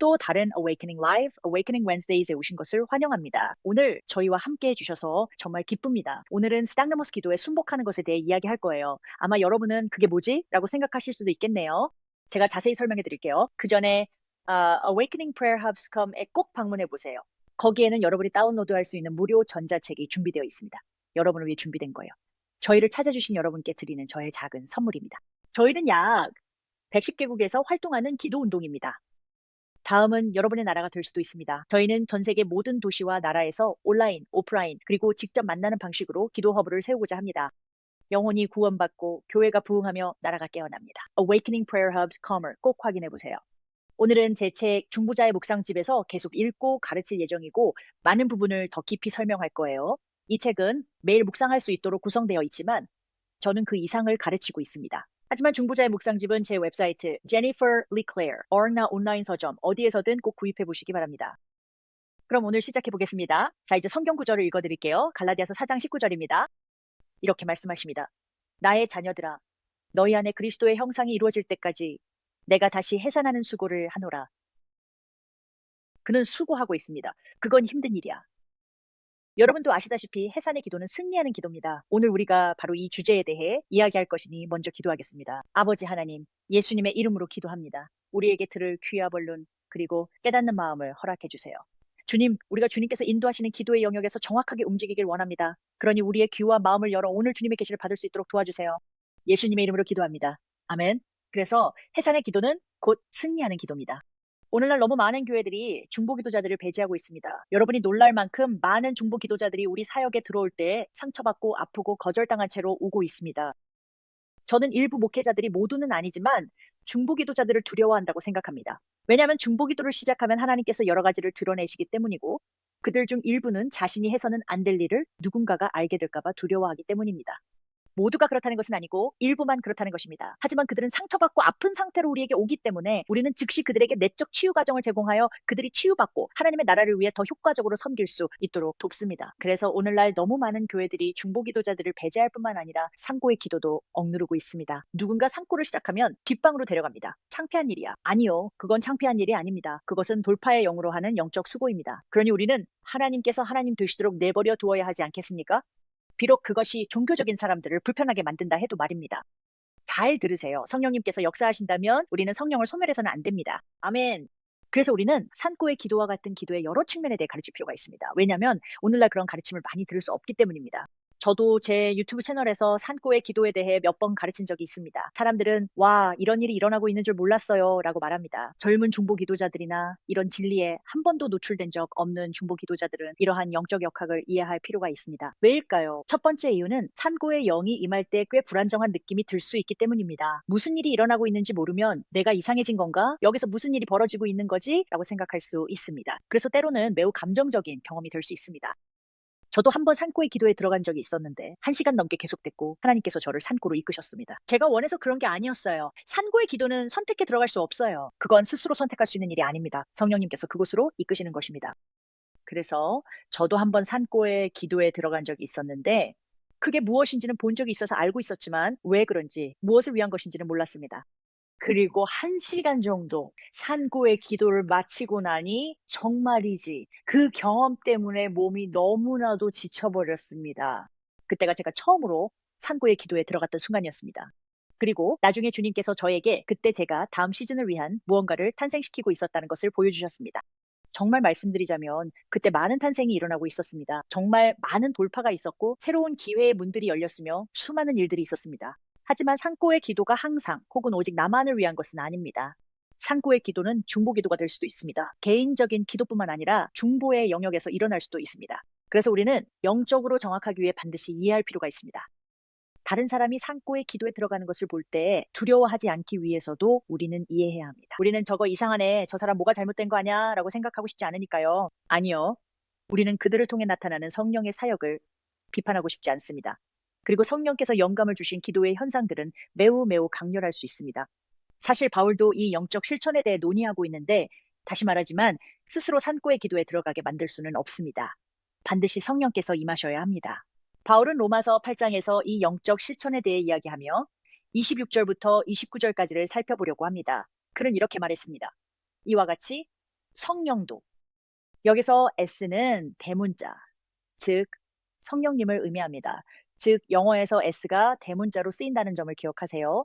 또 다른 Awakening Live, Awakening Wednesdays에 오신 것을 환영합니다. 오늘 저희와 함께 해주셔서 정말 기쁩니다. 오늘은 스당나모스 기도에 순복하는 것에 대해 이야기할 거예요. 아마 여러분은 그게 뭐지? 라고 생각하실 수도 있겠네요. 제가 자세히 설명해 드릴게요. 그 전에 아, Awakening Prayer Hubscom에 꼭 방문해 보세요. 거기에는 여러분이 다운로드할 수 있는 무료 전자책이 준비되어 있습니다. 여러분을 위해 준비된 거예요. 저희를 찾아주신 여러분께 드리는 저의 작은 선물입니다. 저희는 약 110개국에서 활동하는 기도 운동입니다. 다음은 여러분의 나라가 될 수도 있습니다. 저희는 전 세계 모든 도시와 나라에서 온라인, 오프라인, 그리고 직접 만나는 방식으로 기도 허브를 세우고자 합니다. 영혼이 구원받고 교회가 부흥하며 나라가 깨어납니다. Awakening Prayer Hubs Comer 꼭 확인해 보세요. 오늘은 제 책 중보자의 묵상집에서 계속 읽고 가르칠 예정이고 많은 부분을 더 깊이 설명할 거예요. 이 책은 매일 묵상할 수 있도록 구성되어 있지만 저는 그 이상을 가르치고 있습니다. 하지만 중보자의 묵상집은 제 웹사이트 Jennifer Leclaire, 어나 온라인 서점 어디에서든 꼭 구입해 보시기 바랍니다. 그럼 오늘 시작해 보겠습니다. 자, 이제 성경 구절을 읽어 드릴게요. 갈라디아서 4장 19절입니다. 이렇게 말씀하십니다. 나의 자녀들아, 너희 안에 그리스도의 형상이 이루어질 때까지 내가 다시 해산하는 수고를 하노라. 그는 수고하고 있습니다. 그건 힘든 일이야. 여러분도 아시다시피 해산의 기도는 승리하는 기도입니다. 오늘 우리가 바로 이 주제에 대해 이야기할 것이니 먼저 기도하겠습니다. 아버지 하나님, 예수님의 이름으로 기도합니다. 우리에게 들을 귀와 벌룬 그리고 깨닫는 마음을 허락해 주세요. 주님, 우리가 주님께서 인도하시는 기도의 영역에서 정확하게 움직이길 원합니다. 그러니 우리의 귀와 마음을 열어 오늘 주님의 계시를 받을 수 있도록 도와주세요. 예수님의 이름으로 기도합니다. 아멘. 그래서 해산의 기도는 곧 승리하는 기도입니다. 오늘날 너무 많은 교회들이 중보 기도자들을 배제하고 있습니다. 여러분이 놀랄 만큼 많은 중보 기도자들이 우리 사역에 들어올 때 상처받고 아프고 거절당한 채로 오고 있습니다. 저는 일부 목회자들이 모두는 아니지만 중보 기도자들을 두려워한다고 생각합니다. 왜냐하면 중보 기도를 시작하면 하나님께서 여러 가지를 드러내시기 때문이고 그들 중 일부는 자신이 해서는 안 될 일을 누군가가 알게 될까봐 두려워하기 때문입니다. 모두가 그렇다는 것은 아니고 일부만 그렇다는 것입니다. 하지만 그들은 상처받고 아픈 상태로 우리에게 오기 때문에 우리는 즉시 그들에게 내적 치유 과정을 제공하여 그들이 치유받고 하나님의 나라를 위해 더 효과적으로 섬길 수 있도록 돕습니다. 그래서 오늘날 너무 많은 교회들이 중보 기도자들을 배제할 뿐만 아니라 상고의 기도도 억누르고 있습니다. 누군가 상고를 시작하면 뒷방으로 데려갑니다. 창피한 일이야. 아니요. 그건 창피한 일이 아닙니다. 그것은 돌파의 영으로 하는 영적 수고입니다. 그러니 우리는 하나님께서 하나님 되시도록 내버려 두어야 하지 않겠습니까? 비록 그것이 종교적인 사람들을 불편하게 만든다 해도 말입니다. 잘 들으세요. 성령님께서 역사하신다면 우리는 성령을 소멸해서는 안 됩니다. 아멘. 그래서 우리는 산고의 기도와 같은 기도의 여러 측면에 대해 가르칠 필요가 있습니다. 왜냐하면 오늘날 그런 가르침을 많이 들을 수 없기 때문입니다. 저도 제 유튜브 채널에서 산고의 기도에 대해 몇 번 가르친 적이 있습니다. 사람들은 와 이런 일이 일어나고 있는 줄 몰랐어요 라고 말합니다. 젊은 중보 기도자들이나 이런 진리에 한 번도 노출된 적 없는 중보 기도자들은 이러한 영적 역학을 이해할 필요가 있습니다. 왜일까요? 첫 번째 이유는 산고의 영이 임할 때 꽤 불안정한 느낌이 들 수 있기 때문입니다. 무슨 일이 일어나고 있는지 모르면 내가 이상해진 건가? 여기서 무슨 일이 벌어지고 있는 거지? 라고 생각할 수 있습니다. 그래서 때로는 매우 감정적인 경험이 될 수 있습니다. 저도 한 번 산고의 기도에 들어간 적이 있었는데 한 시간 넘게 계속됐고 하나님께서 저를 산고로 이끄셨습니다. 제가 원해서 그런 게 아니었어요. 산고의 기도는 선택해 들어갈 수 없어요. 그건 스스로 선택할 수 있는 일이 아닙니다. 성령님께서 그곳으로 이끄시는 것입니다. 그래서 저도 한 번 산고의 기도에 들어간 적이 있었는데 그게 무엇인지는 본 적이 있어서 알고 있었지만 왜 그런지 무엇을 위한 것인지는 몰랐습니다. 그리고 한 시간 정도 산고의 기도를 마치고 나니 정말이지 그 경험 때문에 몸이 너무나도 지쳐버렸습니다. 그때가 제가 처음으로 산고의 기도에 들어갔던 순간이었습니다. 그리고 나중에 주님께서 저에게 그때 제가 다음 시즌을 위한 무언가를 탄생시키고 있었다는 것을 보여주셨습니다. 정말 말씀드리자면 그때 많은 탄생이 일어나고 있었습니다. 정말 많은 돌파가 있었고 새로운 기회의 문들이 열렸으며 수많은 일들이 있었습니다. 하지만 상고의 기도가 항상 혹은 오직 나만을 위한 것은 아닙니다. 상고의 기도는 중보 기도가 될 수도 있습니다. 개인적인 기도뿐만 아니라 중보의 영역에서 일어날 수도 있습니다. 그래서 우리는 영적으로 정확하기 위해 반드시 이해할 필요가 있습니다. 다른 사람이 상고의 기도에 들어가는 것을 볼 때 두려워하지 않기 위해서도 우리는 이해해야 합니다. 우리는 저거 이상하네, 저 사람 뭐가 잘못된 거 아냐 라고 생각하고 싶지 않으니까요. 아니요. 우리는 그들을 통해 나타나는 성령의 사역을 비판하고 싶지 않습니다. 그리고 성령께서 영감을 주신 기도의 현상들은 매우 매우 강렬할 수 있습니다. 사실 바울도 이 영적 실천에 대해 논의하고 있는데 다시 말하지만 스스로 산고의 기도에 들어가게 만들 수는 없습니다. 반드시 성령께서 임하셔야 합니다. 바울은 로마서 8장에서 이 영적 실천에 대해 이야기하며 26절부터 29절까지를 살펴보려고 합니다. 그는 이렇게 말했습니다. 이와 같이 성령도. 여기서 S는 대문자, 즉 성령님을 의미합니다. 즉 영어에서 S가 대문자로 쓰인다는 점을 기억하세요.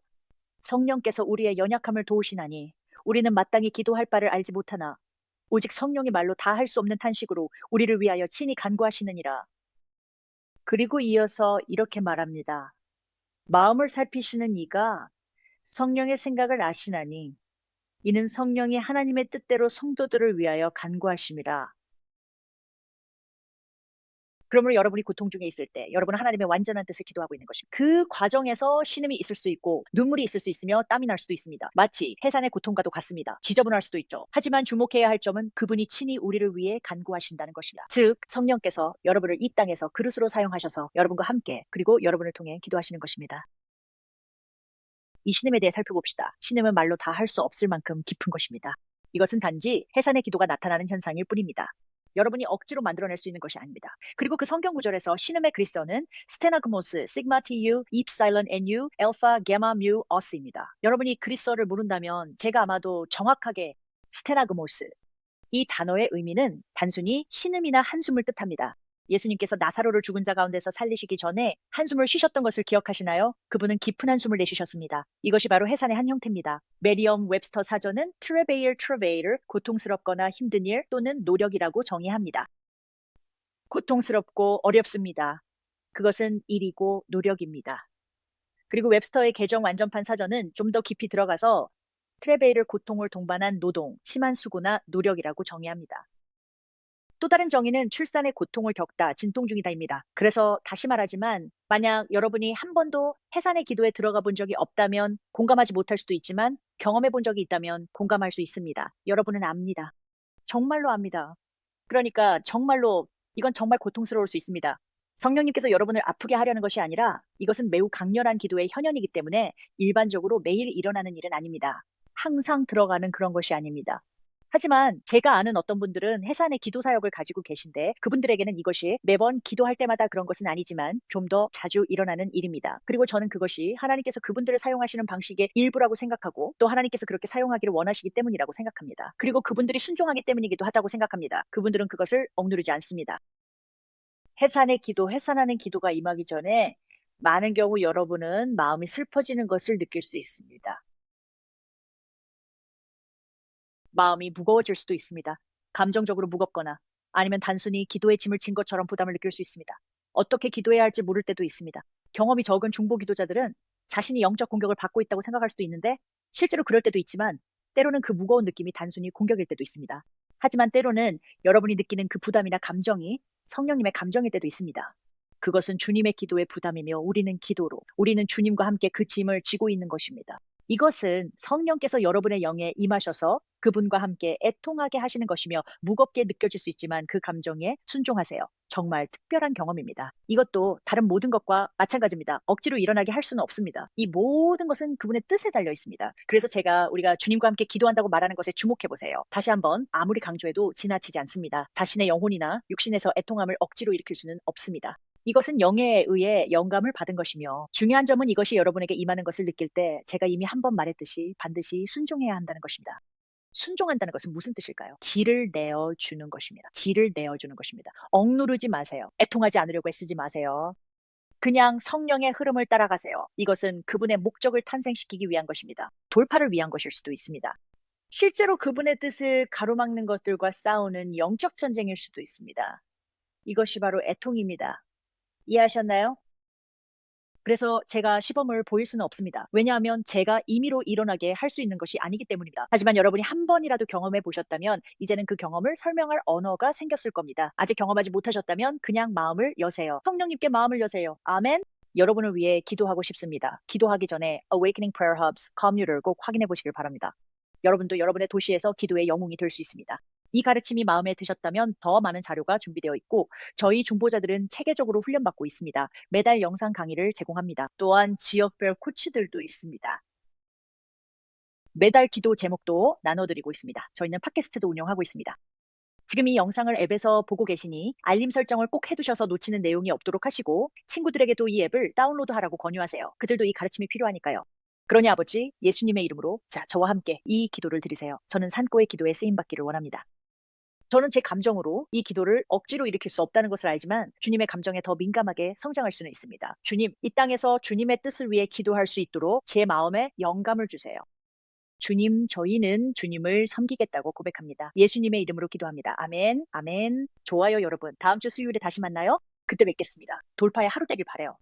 성령께서 우리의 연약함을 도우시나니 우리는 마땅히 기도할 바를 알지 못하나 오직 성령의 말로 다 할 수 없는 탄식으로 우리를 위하여 친히 간구하시느니라. 그리고 이어서 이렇게 말합니다. 마음을 살피시는 이가 성령의 생각을 아시나니 이는 성령이 하나님의 뜻대로 성도들을 위하여 간구하심이라. 그러므로 여러분이 고통 중에 있을 때 여러분은 하나님의 완전한 뜻을 기도하고 있는 것입니다. 그 과정에서 신음이 있을 수 있고 눈물이 있을 수 있으며 땀이 날 수도 있습니다. 마치 해산의 고통과도 같습니다. 지저분할 수도 있죠. 하지만 주목해야 할 점은 그분이 친히 우리를 위해 간구하신다는 것입니다. 즉 성령께서 여러분을 이 땅에서 그릇으로 사용하셔서 여러분과 함께 그리고 여러분을 통해 기도하시는 것입니다. 이 신음에 대해 살펴봅시다. 신음은 말로 다 할 수 없을 만큼 깊은 것입니다. 이것은 단지 해산의 기도가 나타나는 현상일 뿐입니다. 여러분이 억지로 만들어낼 수 있는 것이 아닙니다. 그리고 그 성경 구절에서 신음의 그리스어는 스테나그모스, 시그마 TU, 입사일런 NU, 알파, 게마, 뮤, 어스입니다. 여러분이 그리스어를 모른다면 제가 아마도 정확하게 스테나그모스 이 단어의 의미는 단순히 신음이나 한숨을 뜻합니다. 예수님께서 나사로를 죽은 자 가운데서 살리시기 전에 한숨을 쉬셨던 것을 기억하시나요? 그분은 깊은 한숨을 내쉬셨습니다. 이것이 바로 해산의 한 형태입니다. 메리엄 웹스터 사전은 트레베일 트레베일을 고통스럽거나 힘든 일 또는 노력이라고 정의합니다. 고통스럽고 어렵습니다. 그것은 일이고 노력입니다. 그리고 웹스터의 개정 완전판 사전은 좀 더 깊이 들어가서 트레베일을 고통을 동반한 노동, 심한 수고나 노력이라고 정의합니다. 또 다른 정의는 출산의 고통을 겪다, 진통 중이다입니다. 그래서 다시 말하지만 만약 여러분이 한 번도 해산의 기도에 들어가 본 적이 없다면 공감하지 못할 수도 있지만 경험해 본 적이 있다면 공감할 수 있습니다. 여러분은 압니다. 정말로 압니다. 그러니까 정말로 이건 정말 고통스러울 수 있습니다. 성령님께서 여러분을 아프게 하려는 것이 아니라 이것은 매우 강렬한 기도의 현현이기 때문에 일반적으로 매일 일어나는 일은 아닙니다. 항상 들어가는 그런 것이 아닙니다. 하지만 제가 아는 어떤 분들은 해산의 기도 사역을 가지고 계신데 그분들에게는 이것이 매번 기도할 때마다 그런 것은 아니지만 좀 더 자주 일어나는 일입니다. 그리고 저는 그것이 하나님께서 그분들을 사용하시는 방식의 일부라고 생각하고 또 하나님께서 그렇게 사용하기를 원하시기 때문이라고 생각합니다. 그리고 그분들이 순종하기 때문이기도 하다고 생각합니다. 그분들은 그것을 억누르지 않습니다. 해산의 기도, 해산하는 기도가 임하기 전에 많은 경우 여러분은 마음이 슬퍼지는 것을 느낄 수 있습니다. 마음이 무거워질 수도 있습니다. 감정적으로 무겁거나 아니면 단순히 기도의 짐을 진 것처럼 부담을 느낄 수 있습니다. 어떻게 기도해야 할지 모를 때도 있습니다. 경험이 적은 중보 기도자들은 자신이 영적 공격을 받고 있다고 생각할 수도 있는데 실제로 그럴 때도 있지만 때로는 그 무거운 느낌이 단순히 공격일 때도 있습니다. 하지만 때로는 여러분이 느끼는 그 부담이나 감정이 성령님의 감정일 때도 있습니다. 그것은 주님의 기도의 부담이며 우리는 기도로, 우리는 주님과 함께 그 짐을 지고 있는 것입니다. 이것은 성령께서 여러분의 영에 임하셔서 그분과 함께 애통하게 하시는 것이며 무겁게 느껴질 수 있지만 그 감정에 순종하세요. 정말 특별한 경험입니다. 이것도 다른 모든 것과 마찬가지입니다. 억지로 일어나게 할 수는 없습니다. 이 모든 것은 그분의 뜻에 달려 있습니다. 그래서 제가 우리가 주님과 함께 기도한다고 말하는 것에 주목해 보세요. 다시 한번 아무리 강조해도 지나치지 않습니다. 자신의 영혼이나 육신에서 애통함을 억지로 일으킬 수는 없습니다. 이것은 영에 의해 영감을 받은 것이며 중요한 점은 이것이 여러분에게 임하는 것을 느낄 때 제가 이미 한 번 말했듯이 반드시 순종해야 한다는 것입니다. 순종한다는 것은 무슨 뜻일까요? 질을 내어주는 것입니다. 질을 내어주는 것입니다. 억누르지 마세요. 애통하지 않으려고 애쓰지 마세요. 그냥 성령의 흐름을 따라가세요. 이것은 그분의 목적을 탄생시키기 위한 것입니다. 돌파를 위한 것일 수도 있습니다. 실제로 그분의 뜻을 가로막는 것들과 싸우는 영적 전쟁일 수도 있습니다. 이것이 바로 애통입니다. 이해하셨나요? 그래서 제가 시범을 보일 수는 없습니다. 왜냐하면 제가 임의로 일어나게 할 수 있는 것이 아니기 때문입니다. 하지만 여러분이 한 번이라도 경험해 보셨다면 이제는 그 경험을 설명할 언어가 생겼을 겁니다. 아직 경험하지 못하셨다면 그냥 마음을 여세요. 성령님께 마음을 여세요. 아멘. 여러분을 위해 기도하고 싶습니다. 기도하기 전에 Awakening Prayer Hubs 커뮤를 꼭 확인해 보시길 바랍니다. 여러분도 여러분의 도시에서 기도의 영웅이 될 수 있습니다. 이 가르침이 마음에 드셨다면 더 많은 자료가 준비되어 있고 저희 중보자들은 체계적으로 훈련받고 있습니다. 매달 영상 강의를 제공합니다. 또한 지역별 코치들도 있습니다. 매달 기도 제목도 나눠드리고 있습니다. 저희는 팟캐스트도 운영하고 있습니다. 지금 이 영상을 앱에서 보고 계시니 알림 설정을 꼭 해두셔서 놓치는 내용이 없도록 하시고 친구들에게도 이 앱을 다운로드하라고 권유하세요. 그들도 이 가르침이 필요하니까요. 그러니 아버지 예수님의 이름으로 자 저와 함께 이 기도를 드리세요. 저는 산고의 기도에 쓰임 받기를 원합니다. 저는 제 감정으로 이 기도를 억지로 일으킬 수 없다는 것을 알지만 주님의 감정에 더 민감하게 성장할 수는 있습니다. 주님, 이 땅에서 주님의 뜻을 위해 기도할 수 있도록 제 마음에 영감을 주세요. 주님, 저희는 주님을 섬기겠다고 고백합니다. 예수님의 이름으로 기도합니다. 아멘, 아멘. 좋아요, 여러분. 다음 주 수요일에 다시 만나요. 그때 뵙겠습니다. 돌파의 하루 되길 바래요.